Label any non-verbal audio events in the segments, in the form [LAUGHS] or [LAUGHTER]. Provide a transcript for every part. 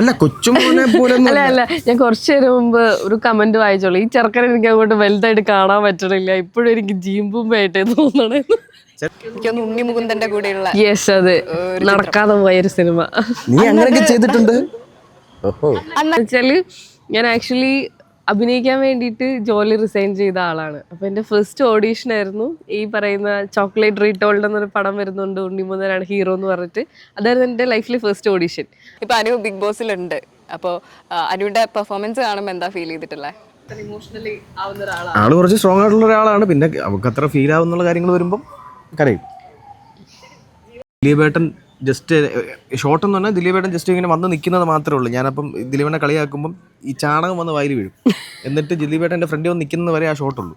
അല്ല കൊച്ചുമോനെ പോലെ അല്ല അല്ല. ഞാൻ കുറച്ചു നേരം മുമ്പ് ഒരു കമന്റ് വായിച്ചോളൂ. ഈ ചെറുക്കനെ എനിക്ക് അങ്ങോട്ട് വലുതായിട്ട് കാണാൻ പറ്റണില്ല. ഇപ്പോഴും എനിക്ക് ജീമ്പുമ്പായിട്ടേ തോന്നണേ. എനിക്കൊന്ന് ഉണ്ണി മുകുന്ദന്റെ കൂടെയുള്ള യെസ് അതെ. നടക്കാതെ പോയൊരു സിനിമ. നീ അങ്ങനെയൊക്കെ ചെയ്തിട്ടുണ്ട്? ഓഹോ. വെച്ചാൽ ഞാൻ ആക്ച്വലി അഭിനയിക്കാൻ വേണ്ടിയിട്ട് ജോലി റിസൈൻ ചെയ്ത ആളാണ്. അപ്പോൾ എന്റെ ഫസ്റ്റ് ഓഡീഷൻ ആയിരുന്നു. ഈ പറയുന്ന ചോക്ലേറ്റ് റീടോൾഡ് എന്നൊരു പടം വരുന്നുണ്ട്. ഉണ്ണിമുന്നനാണ് ഹീറോ എന്ന് പറഞ്ഞിട്ട്. അതായിരുന്നു എന്റെ ലൈഫിലെ ഫസ്റ്റ് ഓഡീഷൻ ഇപ്പൊ അനു ബിഗ് ബോസിലുണ്ട് അപ്പോൾ അനുവിന്റെ പെർഫോമൻസ് കാണുമ്പോൾ എന്താ ഫീൽ ചെയ്തിട്ടുള്ളത് ഇമോഷണലി ആവുന്ന ഒരാളാണ്. ആൾ കുറച്ച് സ്ട്രോങ് ആയിട്ടുള്ള ഒരാളാണ്. പിന്നെ അവർക്ക് അത്ര ഫീൽ ആവുന്ന കാര്യങ്ങൾ വരുമ്പം കരയും. ദിലീപേട്ടൻ ജസ്റ്റ് ഷോട്ട് എന്ന് പറഞ്ഞാൽ ദിലീപേട്ടൻ ജസ്റ്റ് ഇങ്ങനെ വന്ന് നിൽക്കുന്നത് മാത്രമേ ഉള്ളൂ. ഞാനപ്പം ദിലീപേട്ടനെ കളിയാക്കുമ്പം ഈ ചാണകം വന്ന് വയലിൽ വീഴും. എന്നിട്ട് ദിലീപേട്ടൻ എന്റെ ഫ്രണ്ടിൽ വന്ന് നിൽക്കുന്നത് വരെ ആ ഷോട്ടുള്ളൂ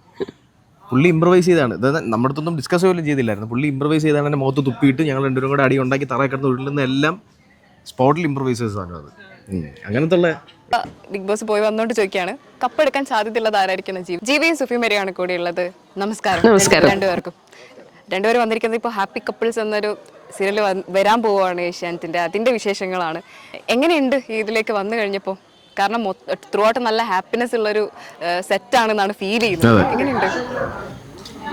പുള്ളി ഇമ്പ്രവൈസ് ചെയ്താണ്. ഇത് നമ്മുടെ അടുത്തൊന്നും ഡിസ്കസ് പോലും ചെയ്തില്ലായിരുന്നു. പുള്ളി ഇമ്പ്രവൈസ് ചെയ്താണ് എന്റെ മുഖത്ത് തുപ്പിയിട്ട് ഞങ്ങൾ രണ്ടുപേരും കൂടെ അടി ഉണ്ടാക്കി തറ കിടന്ന് ഉരുളുന്ന എല്ലാം സ്പോട്ടിൽ ഇമ്പ്രവൈസേഴ്സ് ആണ് അത്. അങ്ങനത്തെ ഉള്ള ബിഗ് ബോസ് പോയി വന്നോണ്ട് ചോദിക്കുകയാണ് കപ്പെടുക്കാൻ സാധ്യതയുള്ളത് ആരായിരിക്കും ജീവ ജീവിയും സുഫിയും കൂടെ ഉള്ളത്. നമസ്കാരം. നമസ്കാരം. രണ്ടുപേർക്കും രണ്ടുപേരും വന്നിരിക്കുന്നത് ഇപ്പോൾ ഹാപ്പി കപ്പിൾസ് എന്നൊരു സീരിയൽ വരാൻ പോവുകയാണ് ഏഷ്യാനെറ്റിന്റെ അതിന്റെ വിശേഷങ്ങളാണ്. എങ്ങനെയുണ്ട് ഇതിലേക്ക് വന്നു കഴിഞ്ഞപ്പോൾ കാരണം ത്രൂ ഔട്ട് നല്ല ഹാപ്പിനെസ് ഉള്ളൊരു സെറ്റാണെന്നാണ് ഫീൽ ചെയ്യുന്നത്. എങ്ങനെയുണ്ട്?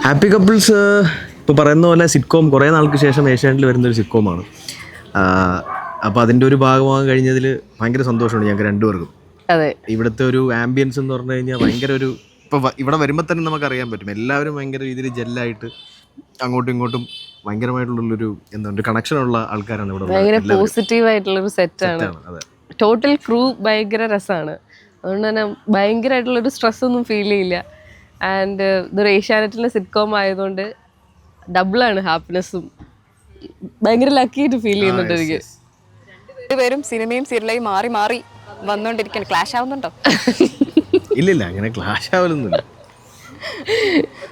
ഹാപ്പി കപ്പിൾസ് ഇപ്പോൾ പറയുന്ന പോലെ സിറ്റ്കോം കുറേ നാൾക്ക് ശേഷം ഏഷ്യാനെറ്റിൽ വരുന്നൊരു സിറ്റ്കോമാണ് അപ്പോൾ അതിന്റെ ഒരു ഭാഗമാകാൻ കഴിഞ്ഞതിൽ ഭയങ്കര സന്തോഷമുണ്ട് ഞങ്ങൾക്ക് രണ്ടുപേർക്കും. അതെ. ഇവിടുത്തെ ഒരു ആംബിയൻസ് എന്ന് പറഞ്ഞു കഴിഞ്ഞാൽ ഭയങ്കര ഒരു ഇപ്പോൾ ഇവിടെ വരുമ്പോൾ തന്നെ നമുക്ക് അറിയാൻ പറ്റും. എല്ലാവരും ഭയങ്കര രീതിയിൽ ജെല്ലായിട്ട് അങ്ങോട്ടും ഇങ്ങോട്ടും ഭയങ്കരമായിട്ടുള്ളൊരു എന്താ ഒരു കണക്ഷനുള്ള ആൾക്കാരാണ് ഇവിടെ ഭയങ്കര. പോസിറ്റീവ് ആയിട്ടുള്ള ഒരു സെറ്റാണ് ടോട്ടൽ ക്രൂ ഭയങ്കര രസമാണ് അതുകൊണ്ട് തന്നെ ഭയങ്കരമായിട്ടുള്ളൊരു സ്ട്രെസ് ഒന്നും ഫീൽ ചെയ്യില്ല. ആൻഡ് ഇതൊരു ഏഷ്യാനെറ്റിലെ സിറ്റ്കോം ആയതുകൊണ്ട് ഡബിളാണ് ഹാപ്പിനെസ്സും ഭയങ്കര ലക്കി ആയിട്ട് ഫീൽ ചെയ്യുന്നുണ്ട് എനിക്ക്. രണ്ടുപേരും സിനിമയും സീരിയലായി മാറി മാറി വന്നുകൊണ്ടിരിക്കുകയാണ് ക്ലാഷ് ആവുന്നുണ്ടോ? [LAUGHS] ഇല്ലില്ല അങ്ങനെ ക്ലാഷ് ആവലൊന്നുമില്ല.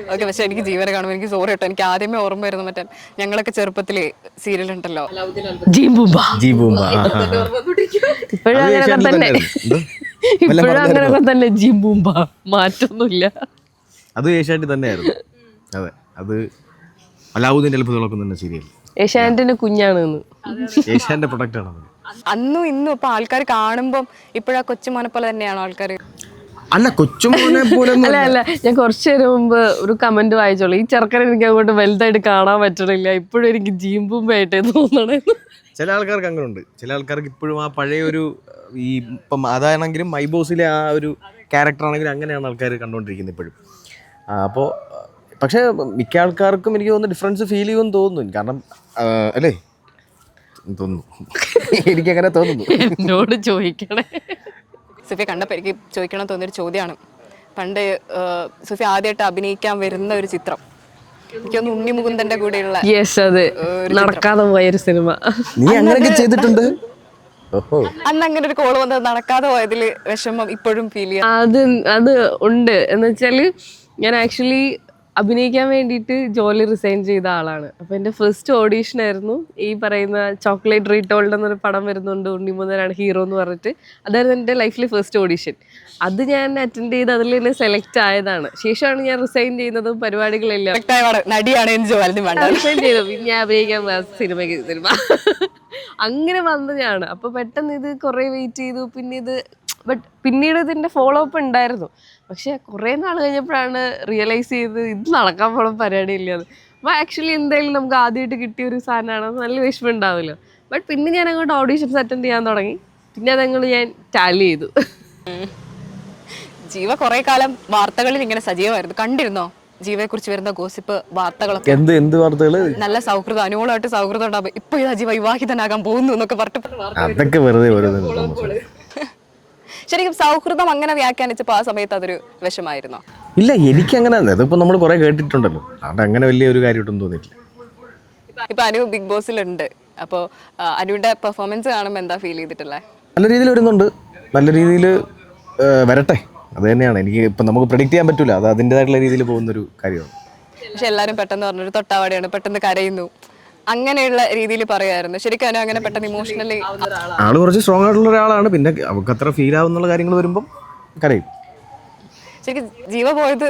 ഓക്കെ പക്ഷെ എനിക്ക് ജീവനെ കാണുമ്പോൾ എനിക്ക് സോറി കേട്ടോ. എനിക്ക് ആദ്യമേ ഓർമ്മ വരുന്നു മറ്റേ ഞങ്ങളൊക്കെ ചെറുപ്പത്തിൽ സീരിയൽ ഉണ്ടല്ലോ. ജീംബുംബ ജി ബൂമ്പ ആ, ആ, ആ. ഇപ്പോഴും അങ്ങനെയൊക്കെ തന്നെ. ഇപ്പോഴും പറഞ്ഞായിരുന്നോ? തന്നെ ജീംബുംബ മാറ്റൊന്നുമില്ല. അത് ഏഷ്യാനെറ്റ് തന്നെയായിരുന്നു. അതെ അത് അലാവുദ്ദീന്റെ അത്ഭുതങ്ങളൊക്കെ തന്നെ സീരിയൽ ഏഷ്യാനെറ്റിന്റെ കുഞ്ഞാണ് ഏഷ്യാന്റെ പ്രൊഡക്റ്റ് ആണ് അന്നും ഇന്നും ഇപ്പൊ ആൾക്കാർ കാണുമ്പോ ഇപ്പോഴാ കൊച്ചുമോനെ പോലെ തന്നെയാണോ ആൾക്കാർ അല്ല കൊച്ചുമോനെ പോലെ അല്ല അല്ല. ഞാൻ കുറച്ച് നേരം മുമ്പ് ഒരു കമന്റ് വായിച്ചോളൂ. ഈ ചെറുക്കനെ എനിക്ക് അങ്ങോട്ട് വലുതായിട്ട് കാണാൻ പറ്റണില്ല. ഇപ്പോഴും എനിക്ക് ജീമ്പും ജീമ്പുമ്പായിട്ടേ തോന്നണേ. ചില ആൾക്കാർക്ക് അങ്ങനെ ഉണ്ട് ചില ആൾക്കാർക്ക് ഇപ്പോഴും ആ പഴയ ഒരു ഈ ഇപ്പം അതാണെങ്കിലും മൈബോസിലെ ആ ഒരു ക്യാരക്ടർ ആണെങ്കിലും അങ്ങനെയാണ് ആൾക്കാർ കണ്ടുകൊണ്ടിരിക്കുന്നത് ഇപ്പോഴും. അപ്പോൾ പക്ഷേ മിക്ക ആൾക്കാർക്കും എനിക്ക് തോന്നുന്നു ഡിഫറൻസ് ഫീൽ ചെയ്യുമെന്ന് തോന്നുന്നു. കാരണം അല്ലേ? തോന്നുന്നു. എനിക്കങ്ങനെ തോന്നുന്നു. എന്നോട് ചോദിക്കണേ. സുഫിയ കണ്ടപ്പോൾ എനിക്ക് ചോദിക്കണം തോന്നിയൊരു ചോദ്യമാണ്. പണ്ട് ആ, സുഫിയ ആദ്യമായിട്ട് അഭിനയിക്കാൻ വരുന്ന ഒരു ചിത്രം. എനിക്കൊന്ന് ഉണ്ണി മുകുന്ദന്റെ കൂടെയുള്ള യെസ് അതെ. നടക്കാതെ പോയൊരു സിനിമ. നീ അങ്ങനെയൊക്കെ ചെയ്തിട്ടുണ്ട്? അന്ന് അങ്ങനെ ഒരു കോൾ വന്നത് നടക്കാതെ പോയതിൽ വിഷമം ഇപ്പോഴും ഫീൽ ചെയ്യാം. അത് അത് ഉണ്ട്. എന്ന് വെച്ചാൽ ഞാൻ ആക്ച്വലി അഭിനയിക്കാൻ വേണ്ടിയിട്ട് ജോലി റിസൈൻ ചെയ്ത ആളാണ്. അപ്പോൾ എന്റെ ഫസ്റ്റ് ഓഡീഷൻ ആയിരുന്നു. ഈ പറയുന്ന ചോക്ലേറ്റ് റീടോൾഡ് എന്നൊരു പടം വരുന്നുണ്ട്. ഉണ്ണിമുന്നനാണ് ഹീറോ എന്ന് പറഞ്ഞിട്ട്. അതായിരുന്നു എന്റെ ലൈഫിലെ ഫസ്റ്റ് ഓഡീഷൻ അത് ഞാൻ അറ്റൻഡ് ചെയ്ത് അതിൽ തന്നെ സെലക്ട് ആയതാണ്. ശേഷമാണ് ഞാൻ റിസൈൻ ചെയ്യുന്നതും പരിപാടികളെല്ലാം. നടിയാണ് റിസൈൻ ചെയ്തു. പിന്നെ ഞാൻ അഭിനയിക്കാൻ സിനിമയ്ക്ക് സിനിമ [LAUGHS] അങ്ങനെ വന്നതാണ് അപ്പോൾ പെട്ടെന്ന് ഇത് കുറേ വെയിറ്റ് ചെയ്തു. പിന്നെ ഇത് ബട്ട് പിന്നീട് ഇതിന്റെ ഫോളോ അപ്പ് ഉണ്ടായിരുന്നു. പക്ഷെ കുറേ നാൾ കഴിഞ്ഞപ്പോഴാണ് റിയലൈസ് ചെയ്ത് ഇത് നടക്കാൻ പോലും പരിപാടി ഇല്ലത് അപ്പോൾ ആക്ച്വലി എന്തായാലും നമുക്ക് ആദ്യമായിട്ട് കിട്ടിയ ഒരു സാധനമാണ്. നല്ല വിഷമം ഉണ്ടാവില്ല ബട്ട് പിന്നെ ഞാൻ അങ്ങോട്ട് ഓഡീഷൻസ് അറ്റൻഡ് ചെയ്യാൻ തുടങ്ങി. പിന്നെ അതങ്ങോട്ട് ഞാൻ ടാലി ചെയ്തു. [LAUGHS] ജീവ കുറെ കാലം വാർത്തകളിൽ ഇങ്ങനെ സജീവമായിരുന്നു. കണ്ടിരുന്നോ? ജീവയെ കുറിച്ച് വരുന്ന ഗോസിപ്പ് വാർത്തകളൊക്കെ. എന്ത് എന്ത് വാർത്തകൾ നല്ല സൗഹൃദം അനുകൂലമായിട്ട് സൗഹൃദം ഉണ്ടാവും ഇപ്പൊ ഇതാ ജീവ വിവാഹിതനാകാൻ പോകുന്നു എന്നൊക്കെ പറഞ്ഞിട്ട് അതൊക്കെ വെറുതെ വെറുതെ ശരിക്കും സൗഹൃദം അങ്ങനെ വ്യാഖ്യാനിച്ചപ്പോൾ ആ സമയത്ത് അതൊരു വിഷമായിരുന്നോ? ഇല്ല എനിക്ക് അങ്ങനെ ഇതിപ്പോ നമ്മൾ കുറെ കേട്ടിട്ടുണ്ടല്ലോ. അതുകൊണ്ട് അങ്ങനെ വലിയ ഒരു കാര്യമായിട്ടൊന്നും തോന്നിയിട്ടില്ല. ഇപ്പൊ അനു ബിഗ് ബോസിലുണ്ട്. അപ്പോൾ അനുവിന്റെ പെർഫോമൻസ് കാണുമ്പോൾ എന്താ ഫീൽ ചെയ്തിട്ടുള്ളത് നല്ല രീതിയിൽ വരുന്നുണ്ട്. നല്ല രീതിയിൽ വരട്ടെ. അത് തന്നെയാണ്. എനിക്ക് ഇപ്പം നമുക്ക് പ്രെഡിക്റ്റ് ചെയ്യാൻ പറ്റില്ല അത് അതിന്റെതായിട്ടുള്ള രീതിയിൽ പോകുന്ന ഒരു കാര്യമാണ്. പക്ഷെ എല്ലാരും പെട്ടെന്ന് പറഞ്ഞൊരു തൊട്ടാവാടിയാണ്. പെട്ടെന്ന് കരയുന്നു. അങ്ങനെയുള്ള രീതിയിൽ പറയുമായിരുന്നു ശരിക്കും അങ്ങനെ പെട്ടെന്ന് ഇമോഷണലി ആൾ കുറച്ച് സ്ട്രോങ് ആയിട്ടുള്ള ഒരാളാണ്. പിന്നെ അവർക്ക് അത്ര ഫീൽ ആവുന്ന കാര്യങ്ങൾ വരുമ്പോൾ കരയും. ശരിക്കും ജീവ പോയത്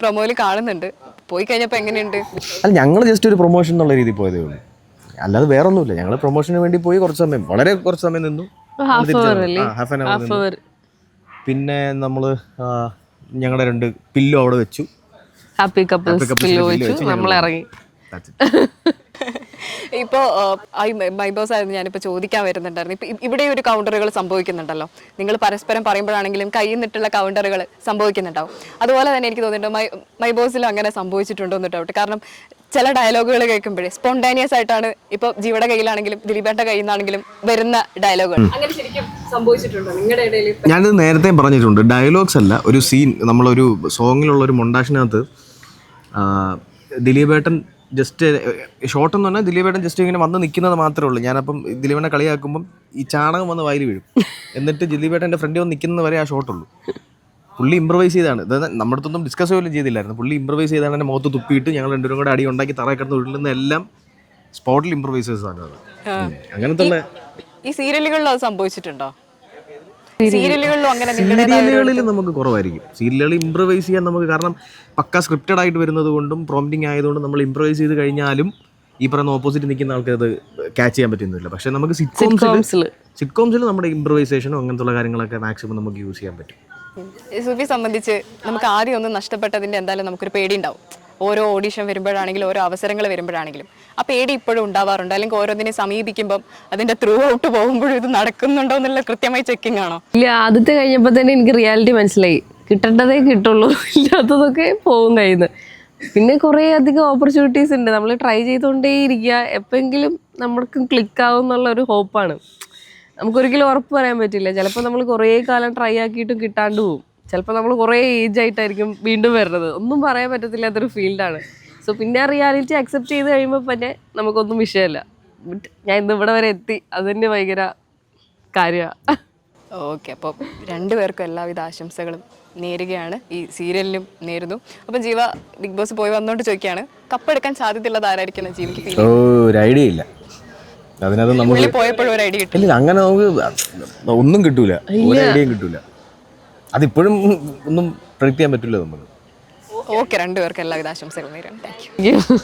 പ്രൊമോയിൽ കാണുന്നുണ്ട്. പോയി കഴിഞ്ഞപ്പോൾ എങ്ങനെയുണ്ട്? അല്ല ഞങ്ങൾ ജസ്റ്റ് ഒരു പ്രൊമോഷൻ എന്നുള്ള രീതിയിൽ പോയതേ ഉള്ളൂ. അല്ലാതെ വേറെ ഒന്നുമില്ല ഞങ്ങൾ പ്രൊമോഷന് വേണ്ടി പോയി കുറച്ച് സമയം വളരെ കുറച്ച് സമയം നിന്നു. ഹാഫ് അവർ അല്ലേ? Half an hour half hour പിന്നെ നമ്മൾ ഞങ്ങളുടെ രണ്ട് പില്ലോ അവിടെ വെച്ചു. ഹാപ്പി കപ്പിൾസ് പില്ലോ വെച്ചു. നമ്മൾ ഇറങ്ങി. [LAUGHS] ഇപ്പോൾ മൈബോസ് ആയിരുന്നു ഞാനിപ്പോൾ ചോദിക്കാൻ വരുന്നുണ്ടായിരുന്നു. ഇപ്പം ഇവിടെ ഒരു കൗണ്ടറുകൾ സംഭവിക്കുന്നുണ്ടല്ലോ. നിങ്ങൾ പരസ്പരം പറയുമ്പോഴാണെങ്കിലും കയ്യിൽ നിന്നിട്ടുള്ള കൗണ്ടറുകൾ സംഭവിക്കുന്നുണ്ടാവും. അതുപോലെ തന്നെ എനിക്ക് തോന്നിയിട്ടുണ്ട് മൈ മൈബോസിലും അങ്ങനെ സംഭവിച്ചിട്ടുണ്ടോ എന്ന് ഡൗട്ട് കാരണം ചില ഡയലോഗുകൾ കേൾക്കുമ്പോഴേ സ്പോണ്ടാനിയസ് ആയിട്ടാണ് ഇപ്പോൾ ജീവയുടെ കയ്യിലാണെങ്കിലും ദിലീപേട്ട കയ്യിൽ നിന്നാണെങ്കിലും വരുന്ന ഡയലോഗുകൾ അങ്ങനെ ശരിക്കും സംഭവിച്ചിട്ടുണ്ടോ? നിങ്ങളുടെ ഇടയിൽ ഞാനിത് നേരത്തെ പറഞ്ഞിട്ടുണ്ട്. ഡയലോഗ്സ് അല്ല ഒരു സീൻ നമ്മളൊരു സോങ്ങിലുള്ള ഒരു മൊണ്ടാഷിനകത്ത് ദിലീപേട്ടൻ ജസ്റ്റ് ഷോർട്ട് എന്ന് പറഞ്ഞാൽ ദിലീപേട്ടൻ ജസ്റ്റ് ഇങ്ങനെ വന്ന് നിൽക്കുന്നത് മാത്രമേ ഉള്ളൂ. ഞാനപ്പം ദിലീപേട്ടനെ കളിയാക്കുമ്പം ഈ ചാണകം വന്ന് വായിൽ വീഴും. എന്നിട്ട് ദിലീപേട്ടന്റെ ഫ്രണ്ട് വന്ന് നിൽക്കുന്നത് വരെ ആ ഷോട്ടുള്ളൂ പുള്ളി ഇമ്പ്രവൈസ് ചെയ്താണ്. ഇത് നമ്മുടെ അടുത്തൊന്നും ഡിസ്കസ് പോലും ചെയ്തില്ലായിരുന്നു. പുള്ളി ഇമ്പ്രവൈസ് ചെയ്താണ് എന്റെ മുഖത്ത് തുപ്പിയിട്ട് ഞങ്ങൾ രണ്ടുപേരും കൂടെ അടി ഉണ്ടാക്കി തറ കിടന്ന് ഉരുളുന്ന എല്ലാം സ്പോട്ടിൽ ഇമ്പ്രവൈസേഴ്സ് ആണ് അങ്ങനെ തന്നെ അങ്ങനത്തെ ഈ സീരിയലുകളിലും അത് സംഭവിച്ചിട്ടുണ്ടോ സീരിയലുകളിലും അങ്ങനെ നിങ്ങളുടേതായ ഒരു- സീരിയലുകളിൽ നമുക്ക് കുറവായിരിക്കും. സീരിയലുകൾ ഇംപ്രവൈസ് ചെയ്യാൻ നമുക്ക് കാരണം പക്ക സ്ക്രിപ്റ്റഡ് ആയിട്ട് വരുന്നത് കൊണ്ടും പ്രോംപ്റ്റിംഗ് ആയതുകൊണ്ട് നമ്മൾ ഇംപ്രവൈസ് ചെയ്ത് കഴിഞ്ഞാലും ഈ പറയുന്ന ഓപ്പോസിറ്റ് നിൽക്കുന്ന ആൾക്ക് അത് ക്യാച്ച് ചെയ്യാൻ പറ്റുന്നില്ല. പക്ഷെ നമുക്ക് സിറ്റ്കോംസിൽ സിറ്റ്കോംസിൽ നമ്മുടെ ഇമ്പ്രവൈസേഷനും അങ്ങനത്തെ കാര്യങ്ങളൊക്കെ മാക്സിമം നമുക്ക് യൂസ് ചെയ്യാൻ പറ്റും. സംബന്ധിച്ച് നമുക്ക് ആദ്യം ഒന്ന് നഷ്ടപ്പെട്ടതിന്റെ എന്തായാലും നമുക്കൊരു പേടി ഉണ്ടാവും ഓരോ ഓഡീഷൻ വരുമ്പോഴാണെങ്കിലും ഓരോ അവസരങ്ങൾ വരുമ്പോഴാണെങ്കിലും. ആ പേടി ഇപ്പോഴും ഉണ്ടാവാറുണ്ട്. അല്ലെങ്കിൽ ഓരോന്നിനെ സമീപിക്കുമ്പോൾ അതിന്റെ ത്രൂ ഔട്ട് പോകുമ്പോഴും ഇത് നടക്കുന്നുണ്ടോ എന്നുള്ള കൃത്യമായി ചെക്കിംഗ് ആണോ? ഇല്ല ആദ്യത്തെ കഴിഞ്ഞപ്പോൾ തന്നെ എനിക്ക് റിയാലിറ്റി മനസ്സിലായി. കിട്ടേണ്ടതേ കിട്ടുള്ളൂ ഇല്ലാത്തതൊക്കെ പോകും കയ്യിൽ പിന്നെ കുറേ അധികം ഓപ്പർച്യൂണിറ്റീസ് ഉണ്ട്. നമ്മൾ ട്രൈ ചെയ്തുകൊണ്ടേ ഇരിക്കുക എപ്പോഴെങ്കിലും നമ്മൾക്ക് ക്ലിക്ക് ആവും എന്നുള്ള ഒരു ഹോപ്പാണ് നമുക്കൊരിക്കലും ഉറപ്പ് പറയാൻ പറ്റില്ല. ചിലപ്പോൾ നമ്മൾ കുറേ കാലം ട്രൈ ആക്കിയിട്ടും കിട്ടാണ്ട് പോവും. ചിലപ്പോൾ നമ്മൾ കുറേ ഏജ് ആയിട്ടായിരിക്കും വീണ്ടും വരുന്നത്. ഒന്നും പറയാൻ പറ്റത്തില്ലാത്തൊരു ഫീൽഡാണ് സോ പിന്നെ റിയാലിറ്റി അക്സെപ്റ്റ് ചെയ്ത് കഴിയുമ്പോൾ പിന്നെ നമുക്കൊന്നും വിഷയമല്ല. ബട്ട് ഞാൻ ഇന്ന് ഇവിടെ വരെ എത്തി. അതെന്നെ ഭയങ്കര കാര്യമാണ് ഓക്കെ അപ്പോൾ രണ്ടുപേർക്കും എല്ലാവിധ ആശംസകളും നേരുകയാണ്. ഈ സീരിയലിനും നേരുന്നു. അപ്പം ജീവ ബിഗ് ബോസ് പോയി വന്നോണ്ട് ചോദിക്കുകയാണ് കപ്പെടുക്കാൻ സാധ്യതയുള്ളത് ആരായിരിക്കും ജീവയ്ക്ക് ഒരു ഐഡിയ ഇല്ല. അതിനകത്ത് നമ്മൾ പോയപ്പോഴും ഒരു ഐഡിയ കിട്ടും ഇല്ല അങ്ങനെ നമുക്ക് ഒന്നും കിട്ടൂല. ഒരു ഐഡിയയും കിട്ടൂല. അതിപ്പോഴും ഒന്നും പ്രിഡിക്റ്റ് ചെയ്യാൻ പറ്റില്ല നമ്മൾ ഓക്കെ രണ്ടുപേർക്കും എല്ലാവിധ ആശംസകളും നേരുന്നു. Thank you Thank you.